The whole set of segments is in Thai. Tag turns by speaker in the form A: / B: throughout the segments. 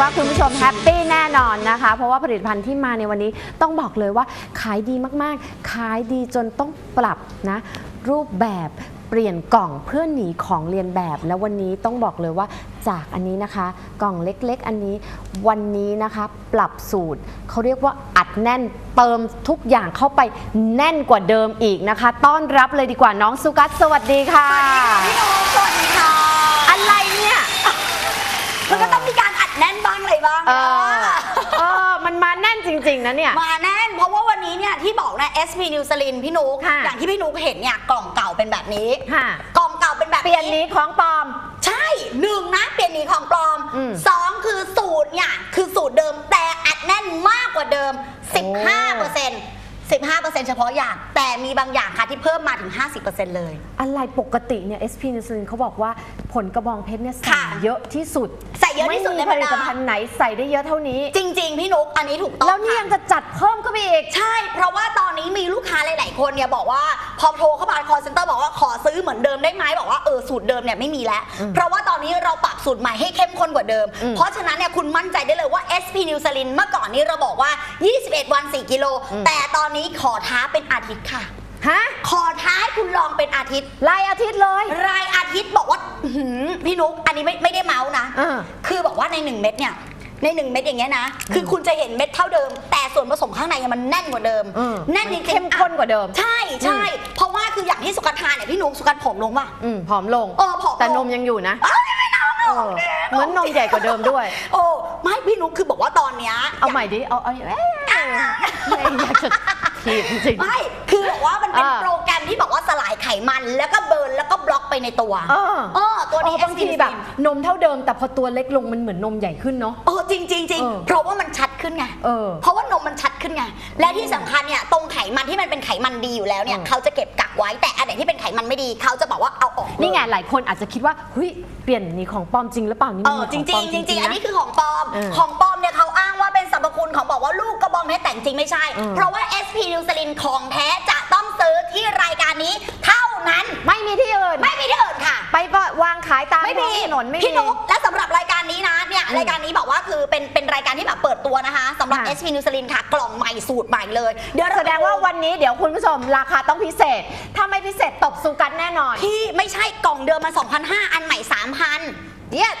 A: ว่าคุณผู้ชมแฮปปี้แน่นอนนะคะ เพราะว่าผลิตภัณฑ์ที่มาในวันนี้ต้องบอกเลยว่าขายดีมากๆ ขายดีจนต้องปรับนะรูปแบบเปลี่ยนกล่องเพื่อหนีของเรียนแบบ และวันนี้ต้องบอกเลยว่าจากอันนี้นะคะ กล่องเล็กๆ อันนี้วันนี้นะคะ ปรับสูตรเขาเรียกว่าอัดแน่นเติมทุกอย่างเข้าไปแน่นกว่าเดิมอีกนะคะ ต้อนรับเลยดีกว่าน้องสุกัสสวัสดีค่ะ
B: สวัสดีค่ะ
A: อะไรเนี่ย
B: มันก็ต้องมีการอัดแน่นบ้างอะไรบ้าง
A: เอ
B: นะ
A: อเออมันมาแน่นจริง ๆ นะเนี่ย
B: มาแน่น เพราะว่าวันนี้เนี่ยที่บอกนะ SP n e w s l i n พี่นุ๊ก
A: ค่ะ
B: อย่างที่พี่นุ๊กเห็นเนี่ยกล่องเก่าเป็นแบบนี้
A: ค่ะ
B: กล่องเก่าเป็นแบบ
A: เปลี่ยนนี้ของปลอม
B: ใช่หนึ่งนะเปลี่ยนหนีของปลอม
A: อืม
B: สองคือสูตรเนี่ยคือสูตรเดิมแต่อัดแน่นมากกว่าเดิม 15เปอร์เซ็นต์15เปอร์เซ็นต์เฉพาะอย่าง แต่มีบางอย่างค่ะที่เพิ่มมาถึง 50เปอร์เซ็นต์เลย
A: อะไรปกติเนี่ย SP n u s l i n เขาบอกว่าผลกระบองเพชรเนี่ยใส่
B: ค่ะ
A: เยอะที่สุด
B: ใส่ เยอะที่สุด
A: ไม่
B: ใน
A: มี
B: บรรดา
A: ผลิตภัณฑ์ไหนใส่ได้เยอะเท่านี้
B: จริง ๆ พี่นุ๊กอันนี้ถูกต้อง
A: แล้วนี่
B: ค่ะ
A: ยังจะจัดเพิ่มก็ไปอีก
B: ใช่ เพราะว่าตอนนี้มีลูกค้าหลาย ๆ คนเนี่ยบอกว่าพอโทรเข้ามาคอเซ็นเตอร์บอกว่าขอซื้อเหมือนเดิมได้ไหมบอกว่าเออสูตรเดิมเนี่ยไม่มีแล้ว
A: อืม
B: เพราะว่าตอนนี้เราปรับสูตรใหม่ให้เข้มข้นกว่าเดิม
A: อืม
B: เพราะฉะนั้นเนี่ยคุณมั่นใจได้เลยว่า SP n e w s l i n เมื่อก่อนนี้เราบอกว่า 21 วัน 4 กิโล
A: อืม
B: แต่ตอนนี้ขอท้าเป็นอาทิตย์ค่ะ
A: ฮะ
B: ขอท้าให้คุณลองเป็นอาทิตย์
A: รายอาทิตย์เลย
B: รายอาทิตย์บอกว่าอื้อหือพี่นุ๊กอันนี้ไม่ไม่ได้เมาส์นะ
A: อ่า
B: คือบอกว่าใน1เม็ดเนี่ย ใน1เม็ดอย่างเงี้ยนะ คือคุณจะเห็นเม็ดเท่าเดิม แต่ส่วนผสมข้างในมันแน่นกว่าเดิม
A: อืม
B: แน่นจ
A: มั
B: ริงๆ
A: เข้มข้นกว่าเดิม
B: ใช่ใช่ เพราะว่าคืออย่างที่สุกัทานเนี่ยพี่นุ๊กสุกัทผอมลงป่ะ
A: อืมผอมลง
B: เออผอมลง
A: แต่นมยังอยู่นะ
B: เอ้ยไม่เอา
A: เออเหมือนนมใหญ่กว่าเดิมด้วย
B: โอ้ไม่พี่นุ๊กคือบอกว่าตอนเนี้ย
A: เอาใหม่ดิ เอาเอาเอ้ยไม่อยากจะถีบจริงๆ
B: ไม่คือ บอกว่ามันเป็น
A: อ่า
B: โปรแกรมที่บอกว่าสลายไขมัน แล้วก็เบิร์นแล้วก็บล็อกไปในตัว
A: เออ
B: เออตัวนี้
A: เออบางที
B: SP
A: แบบนมเท่าเดิมแต่พอตัวเล็กลงมันเหมือนนมใหญ่ขึ้นเนาะ
B: เออจริงจริงจริง
A: เออ
B: เพราะว่ามันชัดขึ้นไง
A: เออ
B: เพราะว่านมมันชัดขึ้นไง และที่สำคัญเนี่ยตรงไขมันที่มันเป็นไขมันดีอยู่แล้วเนี่ย
A: อืม
B: เขาจะเก็บกักไว้แต่อันไหนที่เป็นไขมันไม่ดีเขาจะบอกว่าเอาออกเลย
A: นี่ไงหลายคนอาจจะคิดว่าเฮ้ยเปลี่ยนนี่ของปลอมจริงหรือเปล่านี่
B: เอ
A: มัน
B: อ
A: มี
B: จ
A: ข
B: ริ
A: องงปลอม
B: ๆจริงๆอัน
A: นะ
B: นี้คือของปลอม
A: เออ
B: ของปลอมเนี่ รรพคุณของบอกว่าลูกกระบองเพชรแต่จริงๆไม่ใช่
A: เออ
B: เพราะว่า SP n e w s l i n ของแท้จะต้องซื้อที่รายการนี้ เท่านั้น
A: ไม่มีที่อื่น
B: ไม่มีที่อื่นค่ะ
A: ไปก็วางขายตาม
B: ไม่มี
A: ท้องถนนไม่
B: พี่
A: มี
B: นุ๊กและสำหรับรายการนี้นะเนี่ย
A: อืม
B: รายการนี้บอกว่าคือเป็นเป็นรายการที่แบบเปิดตัวนะคะสำหรับ
A: ค่ะ
B: SP n e w s l i n ค่ะ กล่องใหม่สูตรใหม่เลยเดี๋ยวเร
A: แสดงว่าวันนี้เดี๋ยวคุณผู้ชมราคาต้องพิเศษ ถ้าไม่พิเศษตกสุกันแน่นอน
B: พี่ไม่ใช่กล่องเดิมมา2,500อันใหม่3,000
A: เย็ด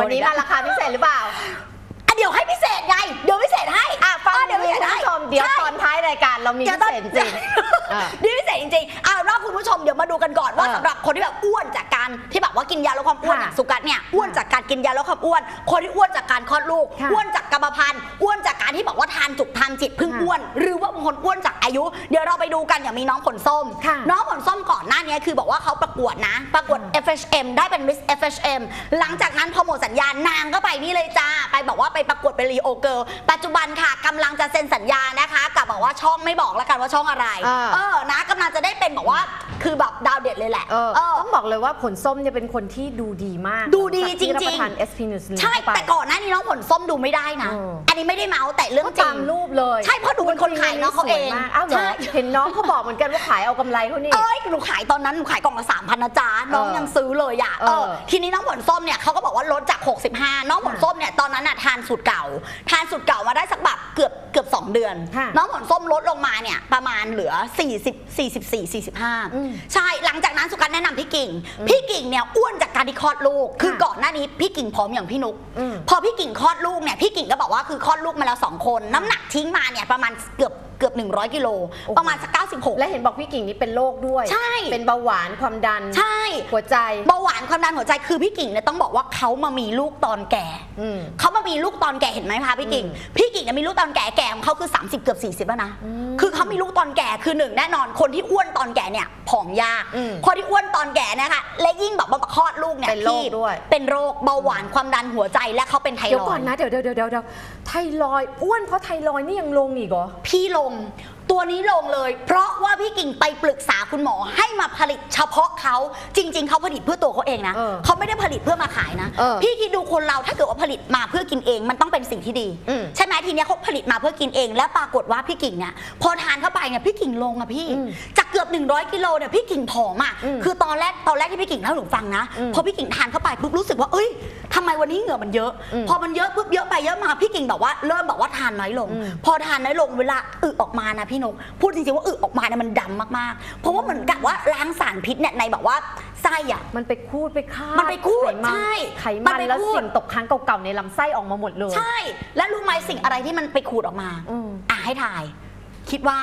A: วันนี้มาราคาพิเศษหรือเปล่า
B: อะ เดี๋ยวให้พิเศษไง เดี๋ยวพิเศษให้
A: อะฟัง
B: เออ
A: เดี๋
B: เดี๋
A: ย
B: ยวว
A: คุ
B: พิเศษให้
A: ณผู้ชมเดี๋ยว
B: ใช่
A: ตอนท้ายรายการเรามี
B: เดี๋ยว
A: พิ
B: ตอน
A: เศษจริงอะ
B: นี่พิเศษจริงๆอะรอบคุณผู้ชมเดี๋ยวมาดูกันก่อนว่า
A: เออ
B: สำหรับคนที่แบบอ้วนจาก การที่แบบว่ากินยาลดความอ้วนอะ
A: ค่ะ
B: สุกัดเนี่ยอ้วนจากการกินยาลดความอ้วน คนที่อ้วนจากการคลอดลูก
A: ค่ะ
B: อ้วนจากกรรมพันธุ์อ้วนจากการที่บอกว่าทานจุกทานจิตเพิ่ง
A: ค่ะ
B: อ้วน หรือว่าบางคนอ้วนจากอายุ เดี๋ยวเราไปดูกันอย่างมีน้องผลส้ม
A: ค่ะ
B: น้องผลส้มก่อนหน้านี้คือบอกว่าเขาประกวดนะ ประกวด FHM ได้เป็น Miss FHM หลังจากนั้นพอหมดสัญญานางก็ไปนี่เลยจ้าไปบอกว่าไปประกวดเป็นรีโอเกิลปัจจุบันค่ะกำลังจะเซ็นสัญญานะคะ กับบอกว่าช่องไม่บอกแล้วกันว่าช่องอะไร
A: อ่า
B: เออนะกำลังจะได้เป็นบอกว่าคือแบบดาวเด็ดเลยแหละ
A: เออ
B: เออ
A: ต้องบอกเลยว่าผลส้มเนี่ยเป็นคนที่ดูดีมาก
B: ดูดี
A: จากที่
B: จริงๆ
A: รับประทาน SP n e w s l i n
B: ใช่
A: เข้าไป
B: แต่ก่อนหน้านี้น้องผลส้มดูไม่ได้นะ
A: เอออั
B: อันนี้ไม่ได้เมาส์แต่เรื่อง
A: ก็
B: จริ
A: ตาง มรูปเลย
B: ใช่เพราะหนูเป็นคนขายน้องเขาเอง
A: สวยมากอ้าวเหรอ
B: ใช่
A: เห็นน้องเขาบอกเหมือนกันว่าขายเอากำไรเขานี่
B: เอ้ยหนูขายตอนนั้นหนูขายกล่องละสามพันนะจ๊ะน้อง
A: เออ
B: ยังซื้อเลยอะ
A: เอ
B: เอ
A: อ
B: อทีนี้น้องผลส้มเนี่ยเขาก็บอกว่าลดจาก 65 น้องผลส้มเนี่ยตอนนั้นอะทานสูตรเก่า ทานสูตรเก่ามาได้สักแบบเกือบเกือบ 2 เดือน
A: ค่ะ
B: น้องผลส้มลดลงมาเนี่ยประมาณเหลือ 40 44
A: อืม
B: 45 ใช่หลังจากนั้นสุกันแนะนำพี่กิ่ง พี่กิ่งเนี่ยอ้วนจากการที่คลอดลูก คือ
A: ค่ะ
B: ก่อนหน้านี้พี่กิ่งผอมอย่างพี่นุก
A: อืม
B: พอพี่กิ่งคลอดลูกเนี่ยพี่กิ่งก็บอกว่าคือคลอดลูกมาแล้วสองคน น้ำหนักทิ้งมาเนี่ยประมาณเกือบเกือบ 100กิโลประมาณสัก96
A: และเห็นบอกพี่กิ่งนี่เป็นโรคด้วย
B: ใช่
A: เป็นเบาหวานความดัน
B: ใช่
A: หัวใจ
B: เบาหวานความดันหัวใจคือพี่กิ่งเนี่ยต้องบอกว่าเขามามีลูกตอนแก่
A: อืม
B: เขามามีลูกตอนแก่เห็นไหมคะพี่กิ่ง
A: อืม
B: พี่กิ่งเนี่ยมีลูกตอนแก่แก่ของเขาคือ 30 เกือบ 40 แล้วนะ
A: อืม
B: คือเขามีลูกตอนแก่คือหนึ่งแน่นอน คนที่อ้วนตอนแก่เนี่ยผอมยาก
A: อืม
B: คนที่อ้วนตอนแก่นะคะและยิ่งแบบว่าคลอดลูกเนี่ย
A: เป็นโรค
B: พี่
A: ด้วย
B: เป็นโรคเบาหวานความดันหัวใจและเขาเป็นไท
A: เดี๋ยว
B: ร
A: ก่
B: อ
A: อน
B: ยด์
A: นะเดี๋ยวเดี๋ยวเดี๋ยวเดี๋ยวไทรอยด์อ้วนเพราะไทรอยด์นี่ยังลงอีกเหรอ
B: พี่ลงตัวนี้ลงเลย เพราะว่าพี่กิ่งไปปรึกษาคุณหมอให้มาผลิตเฉพาะเขาจริง ๆเขาผลิตเพื่อตัวเขาเองนะ
A: เออ
B: เขาไม่ได้ผลิตเพื่อมาขายนะ
A: เออ
B: พี่คิดดูคนเราถ้าเกิดว่าผลิตมาเพื่อกินเองมันต้องเป็นสิ่งที่ดี
A: อืม
B: ใช่ไหมทีเนี้ยเขาผลิตมาเพื่อกินเอง และปรากฏว่าพี่กิ่งเนี่ยพอทานเข้าไปเนี่ยพี่กิ่งลงอะพี่
A: อืม
B: จากเกือบ 100กิโลเนี่ยพี่กิ่งผอมอะ
A: อืม
B: คือตอนแรกตอนแรกที่พี่กิ่งเล่าให้หนูฟังนะ
A: อืม
B: พอพี่กิ่งทานเข้าไปปุ๊บรู้สึกว่าเอ้ยทำไมวันนี้เหงื่อมันเยอะ
A: อืม
B: พอมันเยอะปุ๊บเยอะไปเยอะมาพี่กิ่งบอกว่าเริ่มบอกว่าทานน้อยลง
A: อืม
B: พอทานน้อยลงเวลาอึออกมานะพี่นกพูดจริงๆว่าอึออกมาเนี่ยมันดำมากๆ เพราะว่าเหมือนกับว่าล้างสารพิษเนี่ยในแบบว่าไส้อะ
A: มันไปคูดไปฆ่า
B: มันไปคูด
A: ไขมัน
B: ใช่
A: ไข
B: มั
A: มันน
B: ไป
A: แล้ว
B: คูด
A: สิ่งตกค้างเก่าๆในลำไส้ออกมาหมดเลย
B: ใช่ และรู้ไหมสิ่งอะไรที่มันไปขูดออกมา
A: อืม
B: อะให้ถ่าย คิดว่า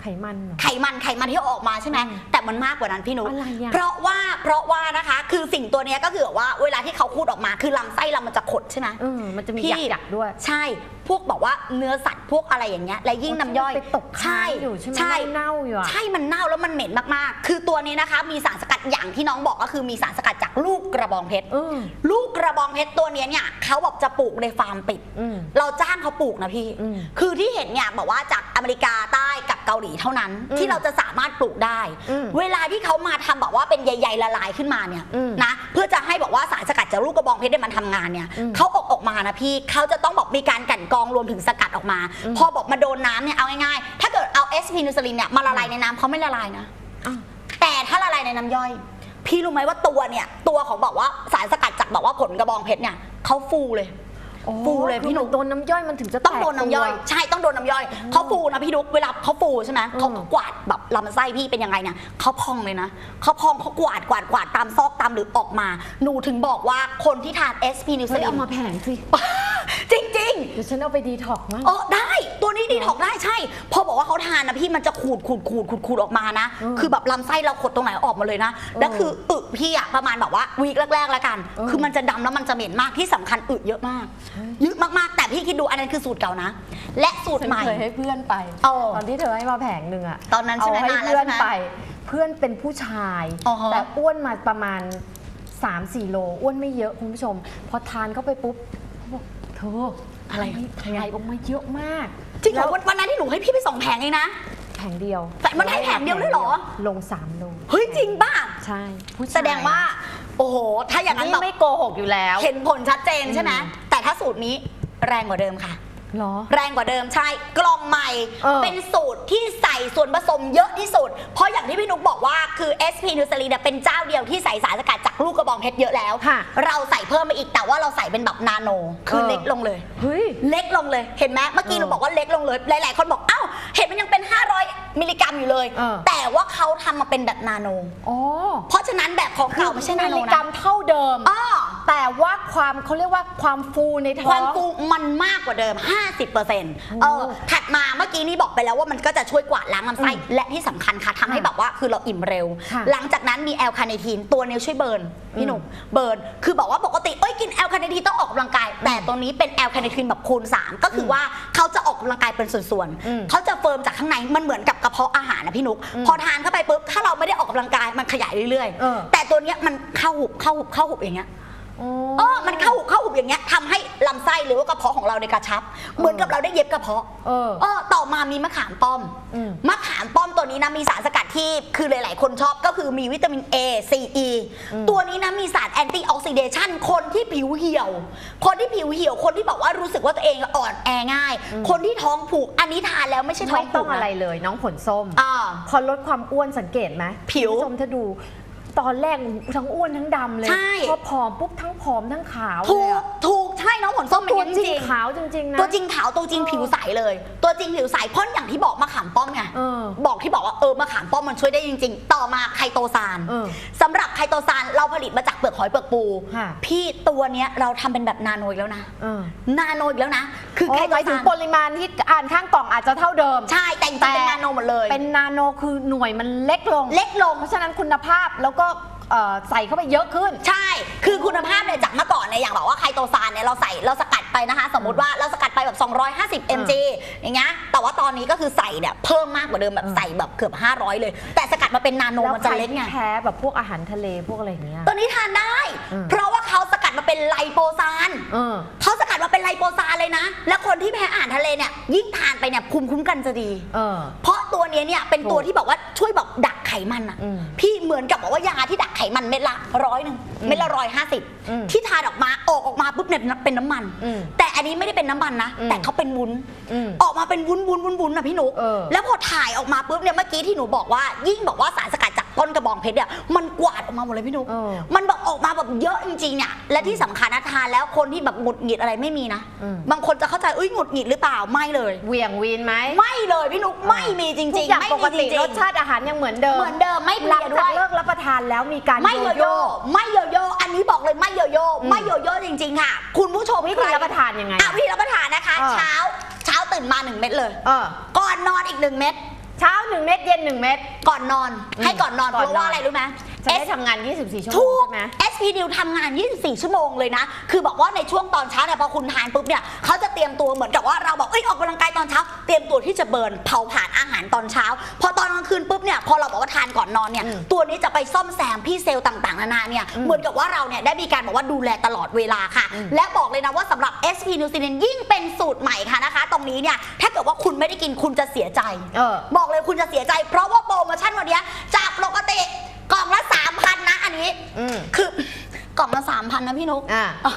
A: ไขมันเหรอ
B: ไขมันไขมันที่ออกมาใช่ไหม
A: อืม
B: แต่มันมากกว่านั้นพี่นุ๊ก
A: อะไรอะ
B: เพราะว่าเพราะว่านะคะ คือสิ่งตัวเนี้ยก็คือว่าเวลาที่เขาคูดออกมา คือลำไส้เรามันจะขดใช่ไหม
A: เออมันจะมี
B: พี่
A: หยักๆด้วย
B: ใช่พวกบอกว่าเนื้อสัตว์พวกอะไรอย่างเงี้ยและยิ่งน้ำย่อย
A: ไปตกค้างอยู่ใช่ไหม
B: ใช่
A: เน่าๆอยู่อะ
B: ใช่มันเน่าแล้วมันเหม็นมากๆ คือตัวนี้นะคะ มีสารสกัดอย่างที่น้องบอกก็คือมีสารสกัดจากลูกกระบองเพชร
A: เออ
B: ลูกกระบองเพชรตัวเนี้ยเนี่ยเขาบอกจะปลูกในฟาร์มปิด
A: อืม
B: เราจ้างเขาปลูกนะพี่
A: อืม
B: คือที่เห็นเนี่ยบอกว่าจากอเมริกาใต้กับเกาหลีเท่านั้น
A: อืม
B: ที่เราจะสามารถปลูกได้
A: อืม
B: เวลาที่เขามาทำแบบว่าเป็นใหญ่ๆละลายขึ้นมาเนี่ย
A: อืม
B: นะเพื่อจะให้บอกว่าสารสกัดจากลูกกระบองเพชรได้มันทำงานเนี่ย
A: อืม
B: เขาออกออก มานะพี่เขาจะต้องบอกมีการกลั่นกรองรวมถึงสกัดออกมา
A: อืม
B: พอบอกมาโดนน้ำเนี่ยเอาง่ายๆ ถ้าเกิดเอาเอสพีนูซลินเนี่ยมาละลายในน้ำเขาไม่ละลายนะ
A: อ้าว
B: แต่ถ้าละลายในน้ำย่อย พี่รู้ไหมว่าตัวเนี่ยตัวของบอกว่าสารสกัดจากบอกว่าผลกระบองเพชรเนี่ยเขาฟูเลย ฟูเลยพี่หนุ่ม
A: คือมัโดนน้ำย่อยมันถึงจะ
B: ต้องโดนน้ำย่อย
A: แตกตัว
B: ใช่ต้องโดนน้ำย่อยเขาฟูนะพี่ดุกเวลาเขาฟูใช่ไหม
A: อืม
B: เขากวาดแบบลำไส้พี่เป็นยังไงเนี่ยเขาพองเลยนะเขาพองเขากวาดกวาดกวาดตามซอกตามหรือออกมา หนูถึงบอกว่าคนที่ทาน SP นิว
A: เฮ้ย
B: ซิลิ
A: เอา
B: น
A: มาแผงสิ
B: จริง
A: เดี๋ยวฉันเอาไปดีท็อกซ์มั้ง
B: ๆ เออได้ ตัวนี้ดีถอกได้ใช่ พอบอกว่าเขาทานนะพี่มันจะขูดขูดขูดขูดขูดออกมานะ
A: อืม
B: คือแบบลำไส้เราขดตรงไหนออกมาเลยนะ แล้วคืออึพี่อะประมาณแบบว่าวีคแรกๆแล้วกัน
A: อืม
B: คือมันจะดำแล้วมันจะเหม็นมากที่สำคัญอึเยอะมากเยอะมากๆแต่พี่คิดดูอันนั้นคือสูตรเก่านะ และสูตร
A: ฉัน
B: ใหม่
A: เคยให้เพื่อนไป
B: เออ
A: ตอนที่เธอให้มาแผงหนึ่งอะ
B: ตอนนั้นใช่ไหม
A: เอาให้
B: นานแล้ว
A: เพื่อน
B: ใช่ไหม
A: ไป เพื่อนเป็นผู้ชาย
B: อ๋อฮะ
A: แต่อ้วนมาประมาณ 3-4 โล อ้วนไม่เยอะคุณผู้ชม พอทานเข้าไปปุ๊บ เขาบอกเธออะไรถ่ายออกมาเยอะมาก
B: จริงเหรอ
A: แล้ว
B: วันวันนั้นที่หนูให้พี่ไปสองแผงเองนะ
A: แผงเดียว
B: แต่มันให้แผงเดียวด้วยเหรอ
A: ลง3โล
B: เฮ้ยจริงป่ะ
A: ใช่ผู้ชย
B: แสดงว่า โอ้โห ถ้าอย่างนั้น
A: นี่
B: แบบ
A: ไม่โกหกอยู่แล้ว
B: เห็นผลชัดเจนใช่ไหม
A: อืม
B: แต่ถ้าสูตรนี้แรงกว่าเดิมค่ะ
A: เหรอ
B: แรงกว่าเดิมใช่กล่องใหม่
A: เออ
B: เป็นสูตรที่ใส่ส่วนผสมเยอะที่สุด เพราะอย่างที่พี่นุกบอกว่าคือ SP n u t r i เนี่ยเป็นเจ้าเดียวที่ใส่สารสกัดจากลูกกระบองเพชรเยอะแล้ว
A: ค่ะ
B: เราใส่เพิ่มมาอีกแต่ว่าเราใส่เป็นแบบนาโน คือ
A: เออ
B: เล็กลงเลย
A: เฮ้ย
B: เล็กลงเลยเห็นไหมเมื่อกี้
A: เออ
B: หนูบอกว่าเล็กลงเลย หลาย ๆ คนบอกเอ้าเห็นมันยังเป็น 500 มิลลิกรัมอยู่เลย
A: เออ
B: แต่ว่าเขาทำมาเป็นแบบนาโน
A: อ๋อ
B: เพราะฉะนั้นแบบของเก่าไม่ใช่นาโน
A: มิลลิกรั
B: นะ
A: มเท่าเดิม
B: อ้อ
A: แต่ว่าความเขาเรียกว่าความฟูในท้อง
B: ความฟูมันมากกว่าเดิม 50%เออถัดมาเมื่อกี้นี่บอกไปแล้วว่ามันก็จะช่วยกวาดล้างลำไส้
A: อืม
B: และที่สำคัญค่ะทำให้
A: ค่ะ
B: แบบว่าคือเราอิ่มเร็ว
A: ค่ะ
B: หลังจากนั้นมีแอลคาเนทีนตัวเนี้ยช่วยเบิร์นพี่หนุ่มเบิร์นคือบอกว่าปกติเอ้ยกินแอลคาเนทีนต้องออกกำลังกาย แต่ตัวนี้เป็นแอลคาเนทีนแบบคูณ 3 ก็คือว่าเขาจะออกกำลังกายเป็นส่วน
A: อืม
B: ๆเขาจะเฟิร์มจากข้างในมันเหมือนกับกระเพาะอาหารนะพี่นุก
A: อืม
B: พอทานเข้าไปปุ๊บถ้าเราไม่ได้ออกกำลังกายมันขยายเรื่อย
A: เออ
B: ๆแต่ตัวเนี้ยมันเข้าหุบเข้าหุบเข้าหุบอย่างเงี้ย
A: อ๋อ
B: เออมันเข้าหุบเข้าหุบอย่างเงี้ยทำให้ลำไส้หรือว่ากระเพาะของเราในยกระชับ เหมือนกับเราได้เย็บกระเพาะ
A: เออ
B: เออต่อมามีมะขามป้อม
A: อืม
B: มะขามป้อมตัวนี้นะมีสารสกัดที่คือหลาย ๆ คนชอบก็คือมีวิตามิน A C E
A: อืม
B: ตัวนี้นะมีสารแอนตี้ออกซิเดชันคนที่ผิวเหี่ยว คนที่ผิวเหี่ยวคนที่บอกว่ารู้สึกว่าตัวเองอ่อนแอง่าย คนที่ท้องผูกอันนี้ทานแล้วไม่ใช่ท้อ
A: ไม่
B: ง
A: ต้
B: ผู
A: อง
B: ก
A: อะไร
B: นะ
A: เลยน้องผลส้ม
B: อ่า
A: พอลดความอ้วนสังเกตไหม
B: ผิว
A: คุณผู้ชมถ้าดู ตอนแรกทั้งอ้วนทั้งดำเลย
B: ใช่
A: พอผอมปุ๊บทั้งผอมทั้งขาว
B: ถู
A: เลย
B: ก
A: อะ
B: ถูกใช่น้องผลส้มเป็น
A: ตัว
B: อย่าง
A: จ
B: นี้
A: ริง
B: จริง
A: ขาวจริงๆนะ
B: ตัวจริงขาวตัวจริง
A: เออ
B: ผิวใสเลย ตัวจริงผิวใสเพราะอย่างที่บอกมะขามป้อมไง
A: เออ
B: บอกที่บอกว่าเออมะขามป้อมมันช่วยได้จริง ๆ ต่อมาไคโตซาน
A: เออ
B: สำหรับไคโตซานเราผลิตมาจากเปลือกหอยเปลือกปู
A: ค่ะ
B: พี่ตัวเนี้ยเราทำเป็นแบบนาโนอีกแล้วนะ
A: เออ
B: นาโนอีกแล้วนะ คือ
A: อ๋
B: ไค
A: อ
B: โต
A: หมายถึ
B: ซางน
A: ปริมาณที่อ่านข้างกล่องอาจจะเท่าเดิม
B: ใช่แต่จริงๆเป็นนาโนหมดเลย
A: เป็นนาโนคือหน่วยมันเล็กลง
B: เล็กลง
A: เพราะฉะนั้นคุณภาพแล้วก็เอ่อใส่เข้าไปเยอะขึ้น
B: ใช่ คือคุณภาพเนี่ยจากเมื่อก่อนเนี่ยอย่างบอกว่าไคโตซานเนี่ยเราใส่เราสกัดไปนะคะ สมมติว่าเราสกัดไปแบบ 250 mg อย่างเงี้ยแต่ว่าตอนนี้ก็คือใส่เนี่ยเพิ่มมากกว่าเดิมแบบ
A: อืม
B: ใส่แบบเกือบ 500 เลย แต่สกัดมาเป็นนาโน
A: แล้ว
B: มัน
A: ใค
B: จะ
A: ร
B: เล็ก
A: ที่
B: ไง
A: แพ้แบบพวกอาหารทะเลพวกอะไรอย่างเงี้ย
B: ตัวนี้ทานได้
A: อืม
B: เพราะว่าเขาสกัดมาเป็นไลโปซาน
A: เออ
B: เขาสกัดมาเป็นไลโปซานเลยนะ แล้วคนที่แพ้อาหารทะเลเนี่ยยิ่งทานไปเนี่ยภูมิคุ้มกันจะดี
A: เออ
B: เพราะตัวเนี้ยเนี่ยเป็นตัว
A: ถูก
B: ที่บอกว่าช่วยแบบดักไข มันอะ
A: อืม
B: พี่เหมือนกับบอกว่ายาที่ดักไขมันเม็ดละร้อยหนึ่งเม็ดละร้อยห้าสิบ
A: อืม
B: ที่ทานออกมาออกออกมาปุ๊บเนี่ยเป็นน้ำมัน
A: อืม
B: แต่อันนี้ไม่ได้เป็นน้ำมันนะ
A: อืม
B: แต่เขาเป็นวุ้น
A: อืม
B: ออกมาเป็นวุ้นวุ้นวุ้นวุ้นนะพี่นุก
A: เออ
B: แล้วพอถ่ายออกมาปุ๊บเนี่ยเมื่อกี้ที่หนูบอกว่ายิ่งบอกว่าสารสกัดจาก ต้นกระบองเพชรเนี่ยมันกวาดออกมาหมดเลยพี่นุก
A: เออ
B: มันแบบออกมาแบบเยอะจริงๆเนี่ยและที่สำคัญนะทานแล้วคนที่แบบหงุดหงิดอะไรไม่มีนะ
A: อืม
B: บางคนจะเข้าใจเอ้ยหงุดหงิดหรือเปล่าไม่เลย
A: เหวี่ยงวีนไหม
B: ไม่เลยพี่นุกไม่มีจริง
A: ทุก
B: ๆ
A: อย่าง
B: ไม่
A: ป
B: มี
A: ก
B: จ
A: ติ
B: ริง
A: รสชาติอาหารยังเหมือนเดิม
B: เหมือนเดิมไม่เป
A: หลั
B: ลี่
A: ง
B: ยน
A: จา
B: ด้
A: ก
B: วย
A: เลิกรับประทานแล้วมีการ
B: ไม่โยโย่ไม่โยโย่ อันนี้บอกเลยไม่โยโย่
A: อืม
B: ไม่โยโย่จริงๆค่ะ คุณผู้ชม
A: วิธีรับประทานยังไง
B: อะวิธีรับประทานนะคะ
A: เออ
B: เช้า เช้าตื่นมาหนึ่งเม็ดเลย
A: เออ
B: ก่อนนอนอีกหนึ่งเม็ด
A: เช้าหนึ่งเม็ดเย็นหนึ่งเม็ด
B: ก่อนนอน
A: อืม
B: ให้ก่อนนอน
A: ก่อน
B: เพราะว่า
A: นอน
B: อะไรรู้ไหม
A: จะได้
B: S
A: ทำงาน 24 ชั่วโม
B: ถู
A: ง
B: ก
A: ใช่ไหม
B: SP n e w ทำงาน 24 ชั่วโมงเลยนะ คือบอกว่าในช่วงตอนเช้าเนี่ยพอคุณทานปุ๊บเนี่ยเขาจะเตรียมตัวเหมือนกับว่าเราบอกเอ้ยออกกำลังกายตอนเช้า เตรียมตัวที่จะเบิร์นเผาผลาญอาหารตอนเช้า พอตอนกลางคืนปุ๊บเนี่ยพอเราบอกว่าทานก่อนนอนเนี่ย
A: อืม
B: ตัวนี้จะไปซ่อมแซมพี่เซลล์ต่างๆนานาเนี่ย
A: อืม
B: เหมือนกับว่าเราเนี่ยได้มีการบอกว่าดูแลตลอดเวลาค่ะ
A: อืม
B: และบอกเลยนะว่าสำหรับ SP n e w s i l i n ยิ่งเป็นสูตรใหม่ค่ะนะคะ ตรงนี้เนี่ยถ้าเกิดว่าคุณไม่ได้กินคุณจะเสียใจ
A: เออ
B: บอกเลยคุณจะเสียใจ เพราะว่าโปรโมชั่นวันเนี้ยจากปกติ กล่องละ3,000นะอันนี้
A: อืม
B: คือกล่องละสามพันนะพี่นุ๊ก
A: อ่า
B: อะ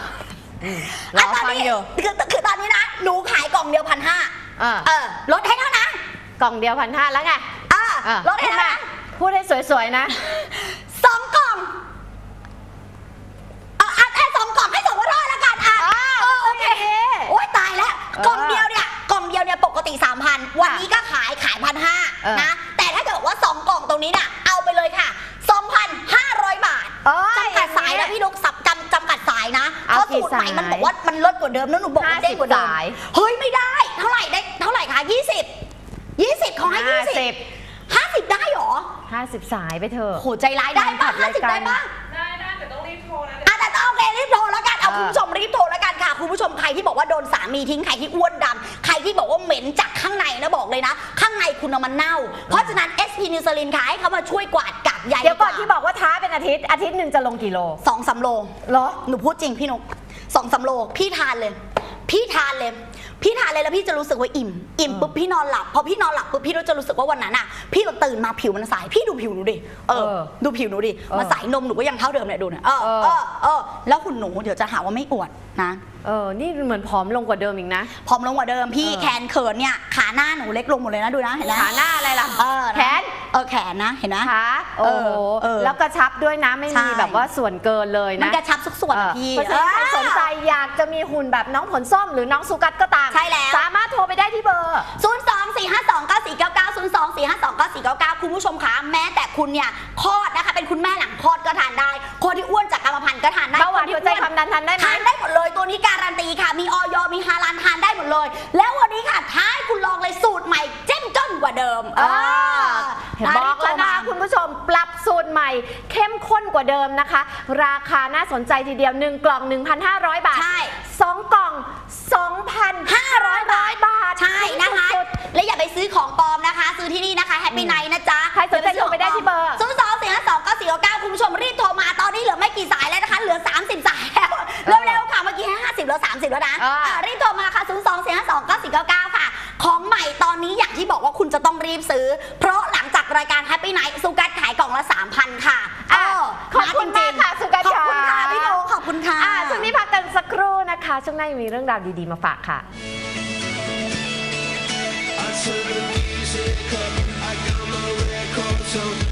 A: รอ
B: ตอน
A: ฟัง
B: นี้
A: อยู่
B: คือคือตอนนี้นะ หนูขายกล่องเดียวพันห้า
A: อ่า
B: เออลดให้แล้วนะ
A: กล่องเดียวพันห้าแล้วไง
B: อ่า
A: อะ
B: ลดให้แล้วนะ
A: พูดให้สวยๆนะ
B: สองกล่องเอาอะให้สองกล่องให้สองร้อยละกันอะ
A: อ่า
B: เออโอเค
A: โอเค
B: โอ๊ยตายแล้ว
A: เออก
B: ล่องเดียวเนี่ยกล่องเดียวเนี่ยปกติสามพันวันนี้ก็ขายขายพันห้า
A: เออ
B: นะแต่ถ้าเกิดว่าสองกล่องตรงนี้เนี่ย สูตรใหม่
A: สาย
B: มันบอกว่ามันลดกว่าเดิมแล้วหนูบอกมันเด้งกว่าเดิม
A: 50สาย
B: เฮ้ยไม่ได้ เท่าไหร่ได้เท่าไหร่คะยี่สิบยี่สิบของให้ยี่สิบ
A: 50
B: ห้าสิบได้เหรอ
A: 50สายไปเถอะ
B: โหใจร้ายได้
A: ผั
B: ป่ะ
A: ด
B: ห้า
A: รา
B: สิ
A: ย
B: บ
A: การ
B: ได้ป่ะ
C: ได้ได้แต่ต้องรีบโทรนะ
B: อะแต่ต้องโอเครีบโทรแล้วกันเอา
A: เออ
B: คุณผู้ชมรีบโทรแล้วกันค่ะคุณผู้ชมใครที่บอกว่าโดนสามีทิ้งใครที่อ้วนดำใครที่บอกว่าเหม็นจากข้างในนะบอกเลยนะ ข้างในคุณเอามันเน่า เพราะฉะนั้น SP n u s a l i n ค่ะให้เขามาช่วยกวาดกากใย
A: เดี๋ยวก่อนที่บอกว่าท้าเป็นอาทิตย์อาทิตย์หนึ่งจะลงกี่โล
B: สองสามโล
A: เหรอ
B: หนูพูดจริงพี่นก สองสามโลพี่ทานเลย พี่ทานเลย พี่ทานเลยแล้วพี่จะรู้สึกว่าอิ่ม อิ่มปุ๊บพี่นอนหลับ พอพี่นอนหลับปุ๊บพี่ก็จะรู้สึกว่าวันนั้นอะ พี่เราตื่นมาผิวมันใส พี่ดูผิวหนูดิ เออ
A: เออ
B: ดูผิวหนูดิ
A: เออ
B: มาใสนมหนูก็ยังเท่าเดิมเนี่ยดูเนี่ยเออ
A: เออ
B: เออ เออ แล้วคุณหนูเดี๋ยวจะหาว่าไม่อวดนะ
A: เออ นี่เหมือนผอมลงกว่าเดิมอีกนะ
B: ผอมลงกว่าเดิมพี่
A: เออ
B: แขนเขินเนี่ยขาหน้าหนูเล็กลงหมดเลยนะดูนะเห็นไหม
A: ขาหน้าอะไรล่ะ
B: เออนะ
A: แขน
B: เออแขนนะเห็นไหม
A: ขาโอ้โห
B: เออ
A: แล้วกระชับด้วยนะ ไม่
B: ใช่
A: มีแบบว่าส่วนเกินเลย
B: มัน
A: นะ
B: กระชับทุกส่วน
A: เอ
B: อะ
A: อ
B: พี่
A: เพราะฉะนั้นใครสนใจอยากจะมีหุ่นแบบน้องผลส้มหรือน้องสุกัสก็ตาม
B: ใช่แล้ว
A: สามารถโทรไปได้ที่เบอร์
B: 0 2 4 5 2 9 4 9 9 0 2 4 5 2 9 4 9 9 คุณผู้ชมคะแม้แต่คุณเนี่ยคลอดนะคะ เป็นคุณแม่หลังคลอดก็ทานได้ คนที่อ้วนจากกรรมพันธุ์ก็ทานได้
A: เบาหวาน
B: คที่
A: หัวใจความดันทานได้ไหม
B: ทานได้หมดเลยตัวนี้การันตีค่ะ มีออยมีฮาลานทานได้หมดเลย แล้ววันนี้ค่ะท้ายคุณลองเลยสูตรใหม่เจ้มจ้นกว่าเดิม
A: เออเห็นบอกแล้วนะคุณผู้ชมปรับสูตรใหม่ เข้มข้นกว่าเดิมนะคะ ราคาน่าสนใจทีเดียว 1 กล่อง 1,500 บาท
B: ใช่
A: 2 กล่อง 2,500บาท
B: ใช่นะคะ
A: สุด
B: และอย่าไปซื้อของปลอมนะคะ ซื้อที่นี่นะคะแฮปปี้ไนท์นะจ๊ะ
A: ใครสนใจโทรไปได้ที่เบอร์
B: ศูนย์สองสี่ห้าสองเก้าสี่เก้าคุณผู้ชมรีบโทรมาตอนนี้เหลือไม่กี่สายแล้วนะคะ เหลือ 30 สายแล้วเร็วๆค่ะ เมื่อกี้ให้50เหลือ 30 แล้วนะ
A: อ่า
B: อ่ารีบโทรมาค่ะ 0 2 4 5 2 9 4 9 9 ค่ะ ของใหม่ตอนนี้อย่างที่บอกว่าคุณจะต้องรีบซื้อ เพราะหลังจากรายการ Happy Night สุกัดขาย คะ
A: ช่วงหน้ายังมีเรื่องราวดีๆมาฝากค่ะ
D: I'm a record, so